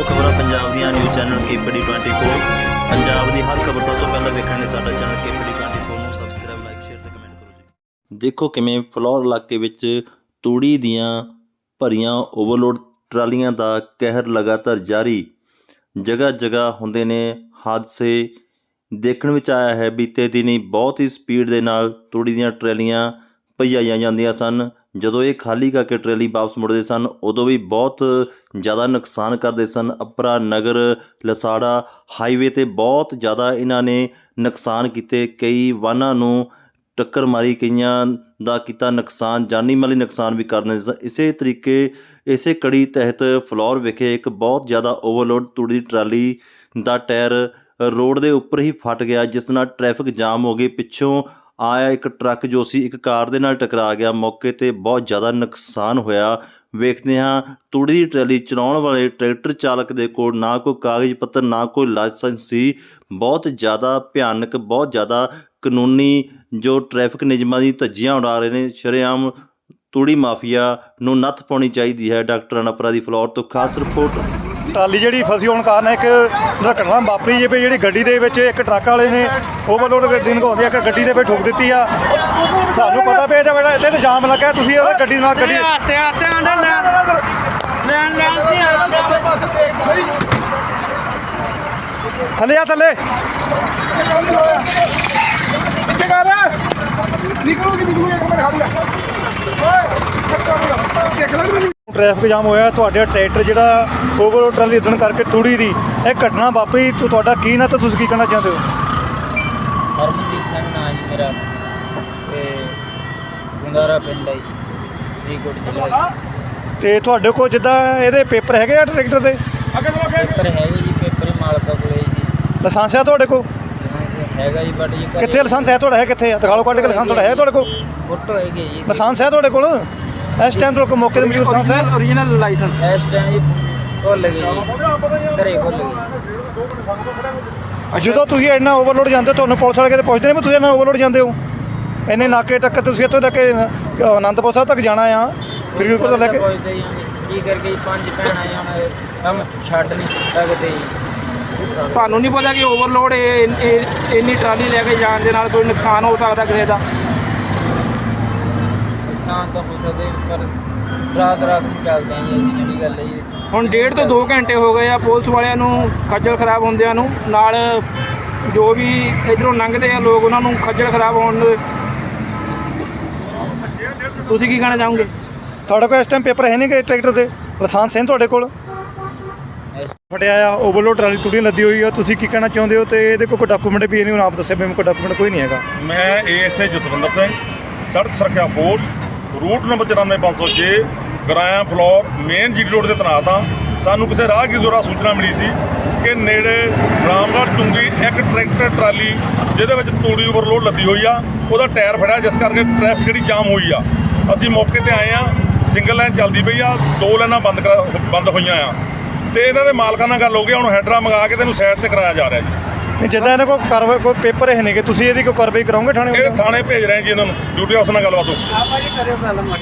ਹੋ ਖਬਰਾਂ ਪੰਜਾਬ ਦੀਆਂ ਨਿਊਜ਼ ਚੈਨਲ ਕੇਪੀਡੀ 24 ਪੰਜਾਬ ਦੀ ਹਰ ਖਬਰ ਸਭ ਤੋਂ ਪਹਿਲਾਂ ਵੇਖਣ ਲਈ ਸਾਡਾ ਚੈਨਲ ਕੇਪੀਡੀ 24 ਨੂੰ ਸਬਸਕ੍ਰਾਈਬ ਲਾਈਕ ਸ਼ੇਅਰ ਤੇ ਕਮੈਂਟ ਕਰੋ ਜੀ। ਦੇਖੋ ਕਿਵੇਂ ਫਲੋਰ ਇਲਾਕੇ ਵਿੱਚ ਤੂੜੀ ਦੀਆਂ ਭਰੀਆਂ ਓਵਰਲੋਡ ਟਰਾਲੀਆਂ ਦਾ ਕਹਿਰ ਲਗਾਤਾਰ ਜਾਰੀ। ਜਗ੍ਹਾ ਜਗ੍ਹਾ ਹੁੰਦੇ ਨੇ ਹਾਦਸੇ। ਦੇਖਣ ਵਿੱਚ ਆਇਆ ਹੈ, ਬੀਤੇ ਦਿਨੀ ਬਹੁਤ ਹੀ ਸਪੀਡ ਦੇ ਨਾਲ ਤੂੜੀ ਦੀਆਂ ਟਰਾਲੀਆਂ ਭਜਾਈਆਂ ਜਾਂਦੀਆਂ ਸਨ। ਜਦੋਂ ਇਹ ਖਾਲੀ ਕਰਕੇ ਟਰੈਲੀ ਵਾਪਸ ਮੁੜਦੇ ਸਨ, ਉਦੋਂ ਵੀ ਬਹੁਤ ਜ਼ਿਆਦਾ ਨੁਕਸਾਨ ਕਰਦੇ ਸਨ। ਅਪਰਾ ਨਗਰ, ਲਸਾੜਾ ਹਾਈਵੇ ਤੇ ਬਹੁਤ ਜ਼ਿਆਦਾ ਇਹਨਾਂ ਨੇ ਨੁਕਸਾਨ ਕੀਤੇ। ਕਈ ਵਾਹਨਾਂ ਨੂੰ ਟੱਕਰ ਮਾਰੀ, ਕਈਆਂ ਦਾ ਕੀਤਾ ਨੁਕਸਾਨ, ਜਾਨੀ ਮਾਲੀ ਨੁਕਸਾਨ ਵੀ ਕਰਦੇ ਸਨ। ਇਸੇ ਤਰੀਕੇ, ਇਸੇ ਕੜੀ ਤਹਿਤ ਫਲੋਰ ਵਿਖੇ ਇੱਕ ਬਹੁਤ ਜ਼ਿਆਦਾ ਓਵਰਲੋਡ ਤੂੜੀ ਟਰਾਲੀ ਦਾ ਟਾਇਰ ਰੋਡ ਦੇ ਉੱਪਰ ਹੀ ਫਟ ਗਿਆ, ਜਿਸ ਨਾਲ ਟ੍ਰੈਫਿਕ ਜਾਮ ਹੋ ਗਈ। ਪਿੱਛੋਂ ਆਇਆ ਇੱਕ ਟਰੱਕ ਜੋ ਸੀ ਇੱਕ ਕਾਰ ਦੇ ਨਾਲ ਟਕਰਾ ਗਿਆ। ਮੌਕੇ ਤੇ ਬਹੁਤ ਜ਼ਿਆਦਾ ਨੁਕਸਾਨ ਹੋਇਆ। ਵੇਖਦੇ ਹਾਂ, ਤੂੜੀ ਦੀ ਟਰਾਲੀ ਚਲਾਉਣ ਵਾਲੇ ਟਰੈਕਟਰ ਚਾਲਕ ਦੇ ਕੋਲ ਨਾ ਕੋਈ ਕਾਗਜ਼ ਪੱਤਰ, ਨਾ ਕੋਈ ਲਾਇਸੈਂਸ ਸੀ। ਬਹੁਤ ਜ਼ਿਆਦਾ ਭਿਆਨਕ, ਬਹੁਤ ਜ਼ਿਆਦਾ ਕਾਨੂੰਨੀ ਜੋ ਟ੍ਰੈਫਿਕ ਨਿਯਮਾਂ ਦੀ ਧੱਜੀਆਂ ਉਡਾ ਰਹੇ ਨੇ। ਸ਼ਰੇਆਮ ਤੂੜੀ ਮਾਫੀਆ ਨੂੰ ਨੱਥ ਪਾਉਣੀ ਚਾਹੀਦੀ ਹੈ। ਡਾਕਟਰ ਅਨਪਰਾ ਦੀ ਫਲੋਰ ਤੋਂ ਖਾਸ ਰਿਪੋਰਟ। ਟਰਾਲੀ ਜਿਹੜੀ ਫਸੀ ਹੋਣ ਕਾਰਨ ਇੱਕ ਘਟਨਾ ਵਾਪਰੀ ਜੇ ਵੀ ਜਿਹੜੀ ਗੱਡੀ ਦੇ ਵਿੱਚ ਇੱਕ ਟਰੱਕ ਵਾਲੇ ਨੇ ਓਵਰਲੋਡ ਗੱਡੀ ਲੰਘਾਉਂਦੇ ਆ ਕਿ ਗੱਡੀ ਦੇ ਵਿੱਚ ਠੋਕ ਦਿੱਤੀ ਆ। ਤੁਹਾਨੂੰ ਪਤਾ ਪਿਆ ਜੇ ਬੜਾ ਇੱਥੇ ਤੇ ਜਾਮ ਲੱਗਾ ਤੁਸੀਂ ਉਹਦਾ ਗੱਡੀ ਨਾਲ ਗੱਡੀ ਤੇ ਆਤੇ ਆਂਡੇ ਲੈਣ ਲੈਣ ਲੈਣ ਦੀ ਥੱਲੇ ਆ, ਥੱਲੇ ਪਿੱਛੇ ਕਰ ਨਿਕਲੋਗੇ ਨਿਕਲੋਗੇ ਇੱਕ ਮਿੰਟ ਖੜੀ ਆ ਓਏ ਦੇਖ ਲੈ ਮੈਨੂੰ ਟ੍ਰੈਫਿਕ ਜਾਮ ਹੋਇਆ ਤੁਹਾਡੇ ਟਰੈਕਟਰ ਜਿਹੜਾ ਓਵਰਲੋਡ ਟਰਾਲੀ ਇਦਣ ਕਰਕੇ ਤੂੜੀ ਦੀ ਇਹ ਘਟਨਾ ਵਾਪਰੀ ਤੋ ਤੁਹਾਡਾ ਕੀ ਨਾ ਤਾਂ ਤੁਸੀਂ ਕੀ ਕਹਿਣਾ ਚਾਹੁੰਦੇ ਹੋ? ਹਰਮਨਦੀਪ ਸਿੰਘ ਨਾਂ ਜੀ ਮੇਰਾ ਤੇ ਗੁੰਦਾਰਾ ਪਿੰਡ ਹੈ ਜੀ ਫਰੀਦਕੋਟ ਜ਼ਿਲ੍ਹਾ ਜੀ। ਤੇ ਤੁਹਾਡੇ ਕੋਲ ਜਿੱਦਾਂ ਇਹਦੇ ਪੇਪਰ ਹੈਗੇ ਆ ਟਰੈਕਟਰ ਦੇ? ਅੱਗੇ ਤੋਂ ਅੱਗੇ। ਪੇਪਰ ਹੈ ਜੀ ਪੇਪਰ ਹੀ ਮਾਲਕਾ ਕੋਲੇ ਜੀ। ਲਾਇਸੈਂਸ ਹੈ ਤੁਹਾਡੇ ਕੋਲ? ਲਾਇਸੈਂਸ ਹੈਗਾ ਜੀ ਬਟ ਜੀ ਘਰੇ ਕਿੱਥੇ ਲਾਇਸੈਂਸ ਹੈ ਤੁਹਾਡਾ ਹੈ ਕਿੱਥੇ ਕੱਢ ਕੇ ਲਾਇਸੈਂਸ ਤੁਹਾਡਾ ਹੈ ਤੁਹਾਡੇ ਕੋਲ? ਫੋਟੋ ਹੈਗੀ ਜੀ। ਲਾਇਸੈਂਸ ਹੈ ਤੁਹਾਡੇ ਕੋਲ? ਇਸ ਟਾਈਮ ਕੋਲ ਮੌਕੇ ਤੇ ਮੌਜੂਦ ਲਾਇਸੈਂਸ ਹੈ ਓਰੀਜਨਲ ਲਾਇਸੈਂਸ ਇਸ ਟਾਈਮ ਜੀ ਭੁੱਲ ਗਏ ਜੀ। ਘਰੇ ਭੁੱਲ ਗਏ। ਜਦੋਂ ਤੁਸੀਂ ਇੰਨਾ ਓਵਰਲੋਡ ਜਾਂਦੇ ਹੋ ਤੁਹਾਨੂੰ ਪੁਲਿਸ ਵਾਲੇ ਕਿਤੇ ਪੁੱਛਦੇ ਨੇ ਵੀ ਤੁਸੀਂ ਇੰਨਾ ਓਵਰਲੋਡ ਜਾਂਦੇ ਹੋ? ਇੰਨੇ ਨਾਕੇ ਟੱਕ ਤੁਸੀਂ ਇੱਥੋਂ ਤੱਕ ਅ, ਆਨੰਦਪੁਰ ਸਾਹਿਬ ਤੱਕ ਜਾਣਾ ਆ? ਫਿਰੋਜ਼ਪੁਰ ਤੋਂ ਲੈ ਕੇ ਕੀ ਕਰਕੇ ਜੀ ਪੰਜ ਭੈਣਾਂ ਜੀ ਹੁਣ ਕੰਮ ਛੱਡ ਨਹੀਂ ਸਕਦੇ ਜੀ। ਤੁਹਾਨੂੰ ਨਹੀਂ ਪਤਾ ਕਿ ਓਵਰਲੋਡ ਇੰਨੀ ਟਰਾਲੀ ਲੈ ਕੇ ਜਾਣ ਦੇ ਨਾਲ ਕੋਈ ਨੁਕਸਾਨ ਹੋ ਸਕਦਾ ਕਿਸੇ ਦਾ? ਨੁਕਸਾਨ ਤਾਂ ਹੋ ਸਕਦੇ ਪਰ ਰਾਤ ਰਾਤ ਨੂੰ ਚੱਲਦੇ ਆਂ ਜੀ ਅਸੀਂ ਜਿਹੜੀ ਗੱਲ ਹੈ ਜੀ। ਹੁਣ ਡੇਢ ਤੋਂ 2 ਘੰਟੇ ਹੋ ਗਏ ਆ ਪੁਲਿਸ ਵਾਲਿਆਂ ਨੂੰ ਖੱਜਲ ਖਰਾਬ ਹੁੰਦਿਆਂ ਨੂੰ ਨਾਲ ਜੋ ਵੀ ਇਧਰੋਂ ਲੰਘਦੇ ਆ ਲੋਕ ਉਹਨਾਂ ਨੂੰ ਖੱਜਲ ਖਰਾਬ ਹੋਣ ਦੇ ਤੁਸੀਂ ਕੀ ਕਹਿਣਾ ਚਾਹੋਗੇ? ਤੁਹਾਡੇ ਕੋਲ ਇਸ ਟਾਈਮ ਪੇਪਰ ਹੈ ਨਹੀਂ ਕਿ ਟਰੈਕਟਰ ਦੇ? ਲਾਇਸੈਂਸ ਹੈ ਤੁਹਾਡੇ ਕੋਲ? ਫਟਿਆ ਆ ਓਵਰਲੋਡ ਟਰਾਲੀ ਤੁੜੀ ਲੱਦੀ ਹੋਈ ਆ ਤੁਸੀਂ ਕੀ ਕਹਿਣਾ ਚਾਹੁੰਦੇ ਹੋ? ਤੇ ਇਹਦੇ ਕੋਲ ਕੋਈ ਡਾਕੂਮੈਂਟ ਵੀ ਨਹੀਂ ਹੁਣ ਆਪ ਦੱਸਿਆ ਵੀ ਕੋਈ ਡਾਕੂਮੈਂਟ ਕੋਈ ਨਹੀਂ ਹੈਗਾ। ਮੈਂ ਏਐਸਏ ਜਸਵਿੰਦਰ ਸਿੰਘ ਸੜਕ ਸੁਰੱਖਿਆ force route number 94506 Goraya Phillaur main G road ਤੇ ਤੈਨਾਤ ਹਾਂ ਸਾਨੂੰ ਕਿਸੇ ਰਾਹਗੀਰ ਦੁਆਰਾ ਸੂਚਨਾ ਮਿਲੀ ਸੀ ਕਿ ਨੇੜੇ ਰਾਮਗੜ੍ਹ ਚੁੰਗੀ ਇੱਕ ਟਰੈਕਟਰ ਟਰਾਲੀ, ਜਿਹਦੇ ਵਿੱਚ ਤੂੜੀ ਓਵਰਲੋਡ ਲੱਦੀ ਹੋਈ ਆ, ਉਹਦਾ ਟਾਇਰ ਫੜਿਆ, ਜਿਸ ਕਰਕੇ ਟ੍ਰੈਫਿਕ ਜਿਹੜੀ ਜਾਮ ਹੋਈ ਆ। ਅਸੀਂ ਮੌਕੇ ਤੇ ਆਏ ਆ ਸਿੰਗਲ ਲਾਈਨ ਚੱਲਦੀ ਪਈ ਆ, ਦੋ ਲਾਈਨਾਂ ਬੰਦ ਕਰਾ- ਬੰਦ ਹੋਈਆਂ ਆ। ਤੇ ਇਹਨਾਂ ਦੇ ਮਾਲਕਾਂ ਨਾਲ ਗੱਲ ਹੋ ਗਈ ਹੁਣ ਹੈਡਰਾ ਮੰਗਾ ਕੇ ਤੈਨੂੰ ਸਾਈਡ ਤੇ ਕਰਾਇਆ ਜਾ ਰਿਹਾ ਜੀ। ਜਿੱਦਾਂ ਇਹਨਾਂ ਕੋਲ ਕਾਰਵਾਈ ਕੋਈ ਪੇਪਰ ਹੈ ਨਹੀਂਗੇ ਤੁਸੀਂ ਇਹਦੀ ਕੋਈ ਕਾਰਵਾਈ ਕਰਾਓਗੇ ਥਾਣੇ ਇਹ ਥਾਣੇ ਭੇਜ ਰਹੇ ਜੀ ਇਹਨਾਂ ਨੂੰ ਡਿਊਟੀ ਅਫਸਰ ਨਾਲ ਗੱਲਬਾਤ ਹੋ